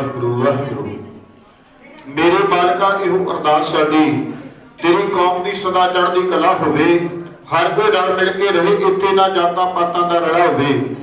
ਵਾਹਿਗੁਰੂ ਵਾਹਿਗੁਰੂ। ਮੇਰੇ ਮਾਲਕਾ, ਇਹੋ ਅਰਦਾਸ ਸਾਡੀ, ਤੇਰੀ ਕੌਮ ਦੀ ਸਦਾ ਚੜ੍ਹਦੀ ਕਲਾ ਹੋਵੇ, ਹਰ ਕੋਈ ਰਲ ਮਿਲ ਕੇ ਰਹੇ, ਇੱਥੇ ਨਾ ਜਾਤਾਂ ਪਾਤਾਂ ਦਾ ਰਲਾ ਹੋਵੇ।